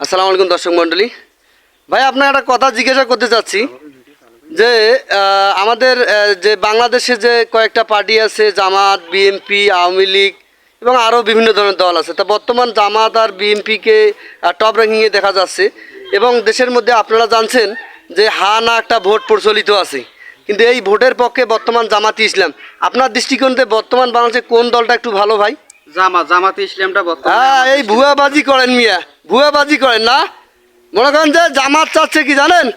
আসসালামু আলাইকুম দর্শক মণ্ডলী। ভাই আপনার একটা কথা জিজ্ঞাসা করতে চাচ্ছি। যে আমাদের যে বাংলাদেশে যে কয়েকটা পার্টি আছে জামাত বিএনপি আওয়ামী লীগ এবং আরও বিভিন্ন ধরনের দল আছে তা বর্তমান জামাত আর বিএনপিকে টপ র্যাঙ্কিংয়ে দেখা যাচ্ছে এবং দেশের মধ্যে আপনারা জানছেন যে হা না একটা ভোট প্রচলিত আছে। কিন্তু এই ভোটের পক্ষে বর্তমান জামাতি ইসলাম আপনার দৃষ্টিকোণতে বর্তমান বাংলাদেশে কোন দলটা একটু ভালো ভাই? জামা জামাতে ইসলামটা হ্যাঁ এই ভুয়াবাজি করেন মিয়া। ভুয়াবাজি করেন না? মনে করেন যে জামাত চাচ্ছে কি জানেন?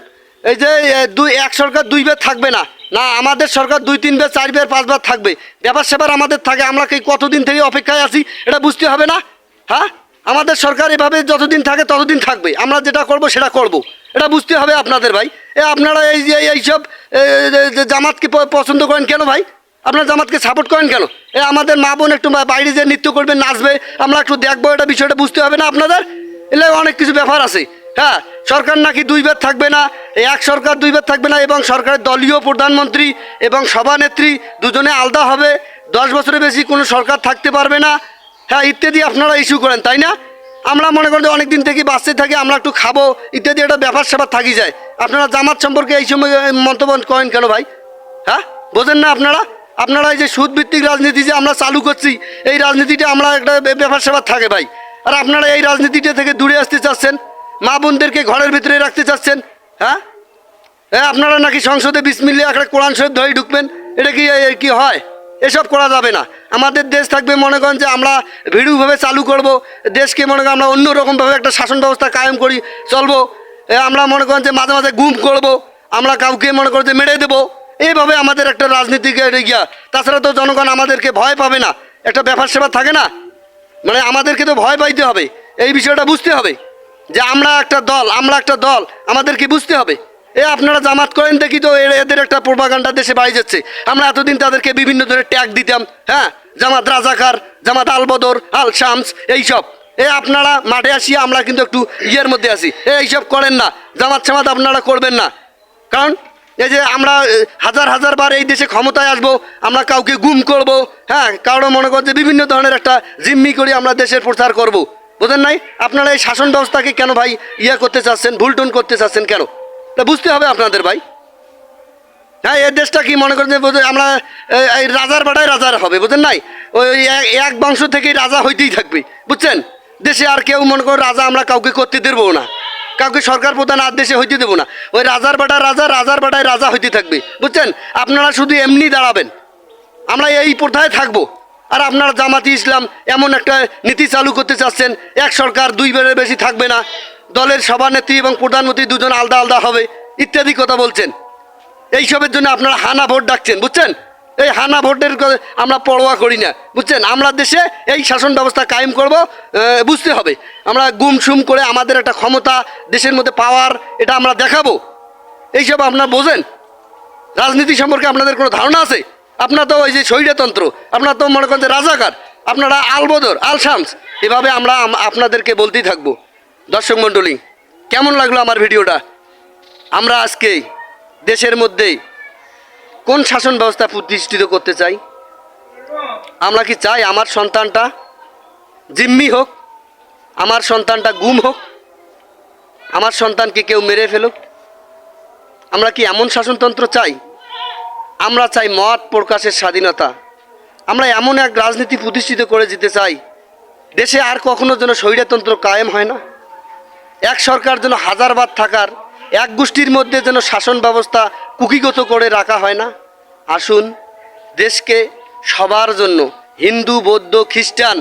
এই যে দুই, এক সরকার দুই বার থাকবে না। না, আমাদের সরকার দুই, তিন বার, চার বার পাঁচবার থাকবে। ব্যাপার স্যাপার আমাদের থাকে, আমরা কি কতদিন থেকে অপেক্ষায় আছি এটা বুঝতে হবে না? হ্যাঁ? আমাদের সরকার এভাবে যতদিন থাকে ততদিন থাকবে। আমরা যেটা করব সেটা করব। এটা বুঝতে হবে আপনাদের ভাই। এ, আপনারা এই যে এইসব জামাতকে পছন্দ করেন কেন ভাই? আপনার জামাতকে সাপোর্ট করেন কেন? এ, আমাদের মা বোন একটু বাইরে যে নৃত্য করবে, নাচবে, আমরা একটু দেখব এটা বিষয়টা বুঝতে হবে না আপনাদের? এলে অনেক কিছু ব্যাপার আছে। হ্যাঁ সরকার নাকি দুইবার থাকবে না, এক সরকার দুইবার থাকবে না এবং সরকারের দলীয় প্রধানমন্ত্রী এবং সভানেত্রী দুজনে আলাদা হবে, দশ বছরের বেশি কোনো সরকার থাকতে পারবে না। হ্যাঁ ইত্যাদি আপনারা ইস্যু করেন, তাই না? আমরা মনে করেন অনেক দিন থেকে বাঁচতে থাকি, আমরা একটু খাব, ইত্যাদি একটা ব্যাপার স্যাপার থাকি যায়। আপনারা জামাত সম্পর্কে এই সময় মন্তব্য করেন কেন ভাই? হ্যাঁ বোঝেন না আপনারা? আপনারা এই যে সুদভিত্তিক রাজনীতি যে আমরা চালু করছি, এই রাজনীতিটা আমরা একটা ব্যাপার স্যাপার থাকে ভাই। আর আপনারা এই রাজনীতিটা থেকে দূরে আসতে চাচ্ছেন? মা বোনদেরকে ঘরের ভিতরে রাখতে চাচ্ছেন? হ্যাঁ? হ্যাঁ আপনারা নাকি সংসদে বিসমিল্লা একটা কোরআন শরীফ ধরে ঢুকবেন? এটা কি কি হয়? এসব করা যাবে না। আমাদের দেশ থাকবে, মনে করেন যে আমরা ভিড়ুভাবে চালু করব। দেশকে মনে করেন আমরা অন্য রকমভাবে একটা শাসন ব্যবস্থা কায়েম করি, চলবো। আমরা মনে করেন যে মাঝে মাঝে গুম করব। আমরা কাউকে মনে করেন যে মেরে দেবো। এইভাবে আমাদের একটা রাজনীতিকে গিয়া তাছাড়া তো জনগণ আমাদেরকে ভয় পাবে না। একটা ব্যাপার সেবা থাকে না? মানে আমাদেরকে তো ভয় পাইতে হবে। এই বিষয়টা বুঝতে হবে যে আমরা একটা দল, আমরা একটা দল, আমাদেরকে বুঝতে হবে। এ আপনারা জামাত করেন দেখি তো এদের একটা প্রোপাগান্ডা দেশে বাড়ি যাচ্ছে। আমরা এতদিন তাদেরকে বিভিন্ন ধরনের ট্যাগ দিতাম হ্যাঁ? জামাত রাজাকার, জামাত আল বদর আল শামস, এইসব। এ আপনারা মাঠে আসিয়া আমরা কিন্তু একটু ইয়ের মধ্যে আছি। এ এইসব করেন না। জামাত সামাত আপনারা করবেন না। কারণ এই যে আমরা হাজার হাজার বার এই দেশে ক্ষমতায় আসব, আমরা কাউকে গুম করব হ্যাঁ কারও মনে করছে বিভিন্ন ধরনের একটা জিম্মি করে আমরা দেশের প্রচার করব। বুঝেন নাই? আপনারা এই শাসন ব্যবস্থাকে কেন ভাই ইয়ে করতে চাচ্ছেন, ভুলটুন করতে চাচ্ছেন কেন? তা বুঝতে হবে আপনাদের ভাই। হ্যাঁ এই দেশটা কি মনে করেন আমরা এই রাজার বাটাই রাজার হবে, বুঝেন নাই? ওই এক- এক বংশ থেকেই রাজা হইতেই থাকবে, বুঝছেন? দেশে আর কেউ মনে করেন রাজা আমরা কাউকে করতে দেবো না। কাউকে সরকার প্রধান আর দেশে হইতে দেবো না। ওই রাজার বাটায় রাজা, রাজার বাটায় রাজা হইতে থাকবে। বুঝছেন? আপনারা শুধু এমনি দাঁড়াবেন। আমরা এই প্রথায় থাকব। আর আপনারা জামাতি ইসলাম এমন একটা নীতি চালু করতে চাচ্ছেন, এক সরকার দুই বারের বেশি থাকবে না। দলের সভানেত্রী এবং প্রধানমন্ত্রী দুজন আলাদা আলাদা হবে, ইত্যাদি কথা বলছেন। এইসবের জন্য আপনারা হানা ভোট ডাকছেন, বুঝছেন? এই হানা ভোটের আমরা পরোয়া করি না, বুঝছেন? আমরা দেশে এই শাসন ব্যবস্থা কায়েম করব বুঝতে হবে। আমরা গুম সুম করে আমাদের একটা ক্ষমতা, দেশের মধ্যে পাওয়ার, এটা আমরা দেখাবো। এইসব আপনারা বোঝেন? রাজনীতি সম্পর্কে আপনাদের কোনো ধারণা আছে? আপনার তো ওই যে স্বৈরতন্ত্র, আপনার তো মনে করেন রাজাকার, আপনারা আলবদর আল শামস এভাবে আমরা আপনাদেরকে বলতেই থাকব। দর্শক মণ্ডলী, কেমন লাগল আমার ভিডিওটা? আমরা আজকে দেশের মধ্যেই কোন শাসন ব্যবস্থা প্রতিষ্ঠিত করতে চাই? আমরা কি চাই আমার সন্তানটা জিম্মি হোক? আমার সন্তানটা গুম হোক? আমার সন্তানকে কেউ মেরে ফেলুক? আমরা কি এমন শাসনতন্ত্র চাই? আমরা চাই মত প্রকাশের স্বাধীনতা। আমরা এমন এক রাজনীতি প্রতিষ্ঠিত করে যেতে চাই, দেশে আর কখনো যেন স্বৈরতন্ত্র কায়েম হয় না। এক সরকার যেন হাজারবার থাকার এক গোষ্ঠীর মধ্যে যেন শাসন ব্যবস্থা কুকিগত করে রাখা হয় না। আসুন, দেশকে সবার জন্য, হিন্দু, বৌদ্ধ, খ্রিস্টান,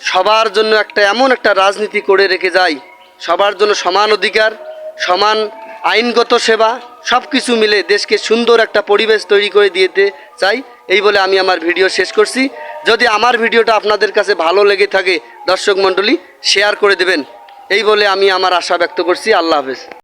সবার জন্য একটা এমন একটা রাজনীতি করে রেখে যাই। সবার জন্য সমান অধিকার, সমান আইনগত সেবা সব কিছু মিলে দেশকে সুন্দর একটা পরিবেশ তৈরি করে দিতে চাই। এই বলে আমি আমার ভিডিও শেষ করছি। যদি আমার ভিডিওটা আপনাদের কাছে ভালো লেগে থাকে, দর্শক মণ্ডলী শেয়ার করে দেবেন। এই বলে আমি আমার আশা ব্যক্ত করছি। আল্লাহ হাফেজ।